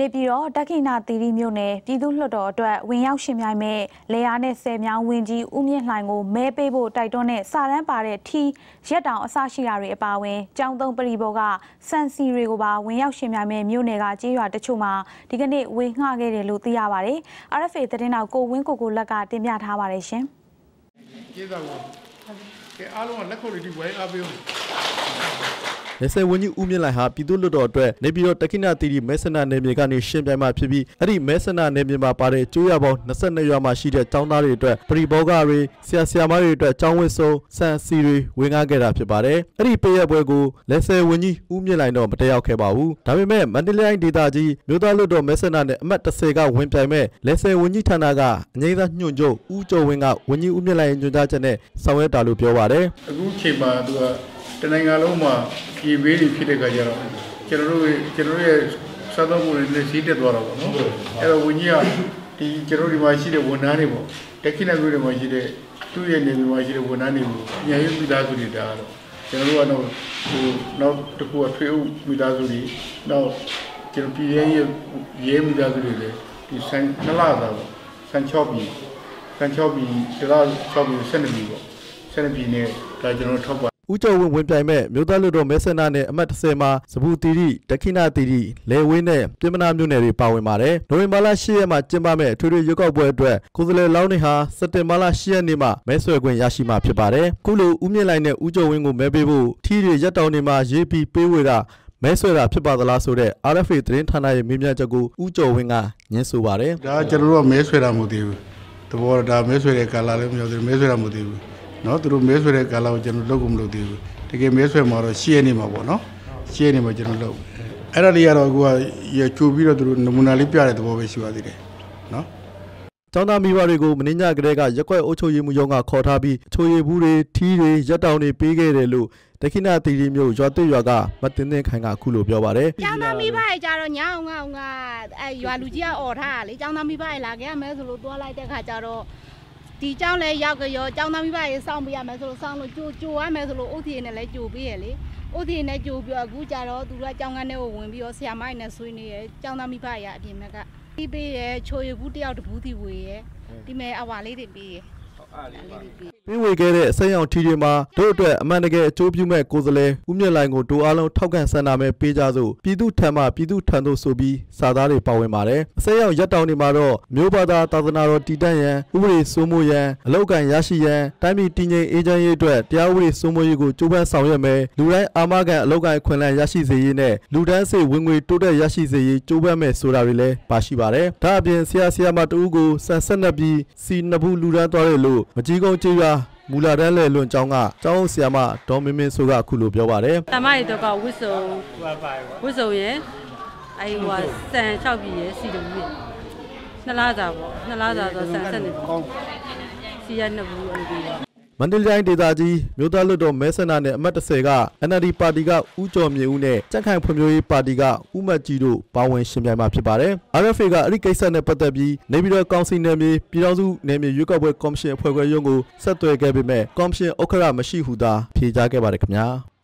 နေပြည်တော်တက္ကိနာတီရီမြို့နယ်ပြည်သူ့လွှတ်တော်အတွက်ဝင်ရောက်ရှင်ပြိုင်မဲ့လေယာနဲ့ဆယ်မြောင်းဝင်ကြီးဦးမြင့်လှိုင်ကိုမဲပေးဖို့တိုက်တွန်းတဲ့စာရန်ပါတဲ့ထီရက်တောင်အစရှိတာတွေအပါအဝင်ကြောင်းသုံးပရိဘောကစန်စီတွေကိုပါဝင်ရောက်ရှင်ပြိုင်မဲ့မြို့နယ်ကကြေးရွာတချို့မှာဒီကနေ့ဝေငှခဲ့တယ်လို့သိရပါတယ်။ RFA သတင်းတော်ကိုဝင်းကိုကိုလက်ကတင်ပြထားပါတယ်ရှင်။ကျေးဇူးပါကဲအားလုံးကလက်ခုပ်လေးဒီဝိုင်းအားပေးအောင် နေဆယ်ဝင်းကြီးဦးမြင့်လိုက်ဟာပြည်သူ့လွှတ်တော်အတွက်နေပြည်တော်တက္ကိနာတီရီမဲဆန္ဒနယ်မြေကနေရှင်းပြိုင်မှာဖြစ်ပြီးအဲ့ဒီမဲဆန္ဒနယ်မြေမှာပါတဲ့ကျိုးရပေါင်း22ရွာမှာရှိတဲ့ចောင်းသားတွေအတွက်ပရိဘောဂတွေဆရာဆရာမတွေအတွက်ចောင်းဝစ်စုံစံစီတွေဝင်ကားခဲ့တာဖြစ်ပါတယ်အဲ့ဒီပေးရပွဲကိုလက်ဆယ်ဝင်းကြီးဦးမြင့်လိုက်တော့မတက်ရောက်ခဲ့ပါဘူးဒါပေမဲ့မန္တလေးတိုင်းဒေသကြီးမြို့သားလွှတ်တော်မဲဆန္ဒနယ်အမှတ်30ကဝင်ပြိုင်မဲ့လက်ဆယ်ဝင်းကြီးဌာနကအငိမ့်သားညွန့်ချုပ်ဦးကျော်ဝင်းကဝင်းကြီးဦးမြင့်လိုက်ရဲ့ညွှန်ကြားချက်နဲ့ဆောင်ရွက်တာလို့ပြောပါတယ်အခုချိန်မှာသူက တနိုင်ငံလုံးမှာဒီဘေးတွေဖြစ်တဲ့ခါကျတော့ကျွန်တော်တို့ရဲ့ကျွန်တော်တို့ရဲ့စားသုံးမှုတွေနဲ့စီးတက်သွားတာပေါ့နော်အဲ့တော့ဝင်းကြီးကဒီကျွန်တော်တို့ဒီမှာရှိတဲ့ဝန်ထမ်းတွေပေါ့တက်ခိနဂရုတွေမှာရှိတဲ့သူ့ရဲ့နေပြည်မှာရှိတဲ့ဝန်ထမ်းတွေကိုညရေးမိသားစုတွေဒါကတော့ကျွန်တော်တို့ကတော့ဟိုနောက်တစ်ခုကထွေးဦးမိသားစုတွေနောက်ကျွန်တော်ပြည်ရဲ့ရဲမိသားစုတွေလည်းဒီဆန်နလာတာပေါ့ဆန်ချော့ပြီးကန်ချောပြီးဒါကချောပြီး12ပြီပေါ့12ပြီနဲ့ဒါကျွန်တော်ထောက်ပါ ဦးကျော်ဝင်းဝင်ပြိုင်မဲ့မြို့သားလွှတ်တော်မဲဆန္ဒနယ်အမှတ်30မှာစပူတီရီဒက္ခိဏတီရီလေဝင်းနဲ့ပြင်မနာမြို့နယ်တွေပါဝင်ပါတယ်။နိုဝင်ဘာလ10ရက်မှာကျင်းပမဲ့အထွေထွေရွေးကောက်ပွဲအတွက်ကိုယ်စားလှယ်လောင်းတွေဟာစက်တင်ဘာလ10ရက်နေ့မှာမဲဆွယ်ခွင့်ရရှိမှာဖြစ်ပါတယ်။ခုလိုဦးမြင့်လိုက်နဲ့ဦးကျော်ဝင်းကိုမဲပေးဖို့ထီးတွေရက်တောင်တွေမှာရေးပြီးပေးဝေတာမဲဆွဲတာဖြစ်ပါသလားဆိုတဲ့ RFA သတင်းဌာနရဲ့မေးမြန်းချက်ကိုဦးကျော်ဝင်းကညင်းဆိုပါတယ်ဒါကကျွန်တော်တို့ကမဲဆွဲတာမဟုတ်သေးဘူးတဘောဒါမဲဆွဲတဲ့ကာလာလည်းမပြောသေးဘူးမဲဆွဲတာမဟုတ်သေးဘူး နော်သူတို့မဲဆွဲတဲ့ကာလကိုကျွန်တော်လုပ်ကုန်မလုပ်သေးဘူးတကယ်မဲဆွဲမှာတော့ရှေ့ရနေမှာပေါ့နော်ရှေ့ရနေမှာကျွန်တော်လုပ်အဲ့ဒါလေးကတော့အခုကရချိုပြီးတော့သူတို့နမူနာလေးပြတဲ့သဘောပဲရှိပါသေးတယ်နော်ကျောင်းသားမိဘတွေကိုမင်းညကလေးကရက်ွက်အုပ်ချုပ်ရေးမှုရုံးကခေါ်ထားပြီးအချိုရည်ဘူးတွေထီးတွေရက်တောင်တွေပေးခဲ့တယ်လို့ဒခိဏတီရီမျိုးရွာသွေးရွာကမတင်တဲ့ခိုင်ကအခုလိုပြောပါတယ်။ကျောင်းသားမိဘရဲ့ကြတော့ညအောင်ငါအောင်ငါအဲရွာလူကြီးကអော်ထားတာလေ။ကျောင်းသားမိဘရဲ့လာခဲ့ရမယ်ဆိုလို့တွားလိုက်တဲ့ခါကျတော့ ဒီကျောင်းလဲရောက်ကြရောကျောင်းသားမိဘရဲ့စောင့်ပေးရမယ်ဆိုလို့စောင့်လို့ကြိုကြိုရမယ်ဆိုလို့ဥတီနဲ့လဲကြိုပေးရလေဥတီနဲ့ကြိုပြီးတော့အခုကြတော့သူကကျောင်းကန်းထဲကိုဝင်ပြီးတော့ဆရာမနဲ့ဆွေးနေရကျောင်းသားမိဘရဲ့အပြင်ဘက်ကပြီးပေးရချိုရဘူးတယောက်တဘူးတီဝေရဒီမဲ့အဝါလေးတွေပေးရအားလေးတွေပေး။ ပြီးဝေခဲ့တဲ့အစိမ်းရောင်ထီတွေမှာတို့အတွက်အမှန်တကယ်အကျိုးပြုမဲ့ကိုယ်စားလှယ်ဦးမြင့်လိုင်ကိုတို့အားလုံးထောက်ခံဆန္ဒမဲပေးကြစို့ပြည်သူထံမှပြည်သူထံသို့ဆိုပြီးစာသားတွေပါဝင်ပါတယ်။အစိမ်းရောင်ရက်တောင်တွေမှာတော့မျိုးဘာသာသာသနာတော်တည်တံ့ရန်ဥပဒေစိုးမိုးရန်အလောက်ကန်ရရှိရန်တိုင်းပြည်တည်ငြိမ်အေးချမ်းရေးအတွက်တရားဥပဒေစိုးမိုးရေးကိုကြိုးပမ်းဆောင်ရွက်မယ်လူတိုင်းအာမခံအလောက်ကန်အခွင့်အလမ်းရရှိစေရေးနဲ့လူဒန်းစေဝင်ငွေတိုးတက်ရရှိစေရေးကြိုးပမ်းမယ်ဆိုတာတွေလည်းပါရှိပါတယ်။ဒါအပြင်ဆရာဆရာမတဦးကိုဆန်ဆက်နှစ်ပြီးစီနှစ်ဘူးလူဒန်းသွားတယ်လို့မကြီးကုန်းကျေးရွာ မူလာတန်းလေလွန်ကျောင်းကကျောင်းဆရာမဒေါ်မင်းမင်းဆိုကအခုလိုပြောပါတယ်တမရီတော့ကဝစ်စုံဝစ်စုံရယ်အဲဟိုကစံ6ပြည်ရယ်စီတူရယ်နှစ်လားစာပေါ့နှစ်လားစာဆိုစံဆက်နေပေါ့စီရနှစ်ဘူးအဲ့လိုပြီးတော့ မန္တလေးတိုင်းဒေသကြီးမြို့သားလွှတ်တော်မဲဆန္ဒနယ်အမှတ်30က NLD ပါတီကဦးကျော်မြင့်ဦးနဲ့ကြက်ခိုင်ဖွံ့ဖြိုးရေးပါတီကဦးမတ်ကြီးတို့ပါဝင်ရှင်ပြိုင်မှာဖြစ်ပါတယ်။ RFA ကအဲ့ဒီကိစ္စနဲ့ပတ်သက်ပြီးနေပြည်တော်ကောင်စီနယ်မြေပြည်ထောင်စုနယ်မြေရွေးကောက်ပွဲကော်မရှင်အဖွဲ့ခွဲရုံးကိုဆက်သွယ်ခဲ့ပေမဲ့ကော်မရှင်ဥက္ကဋ္ဌမရှိဟုသာဖြေကြားခဲ့ပါတယ်ခင်ဗျာ။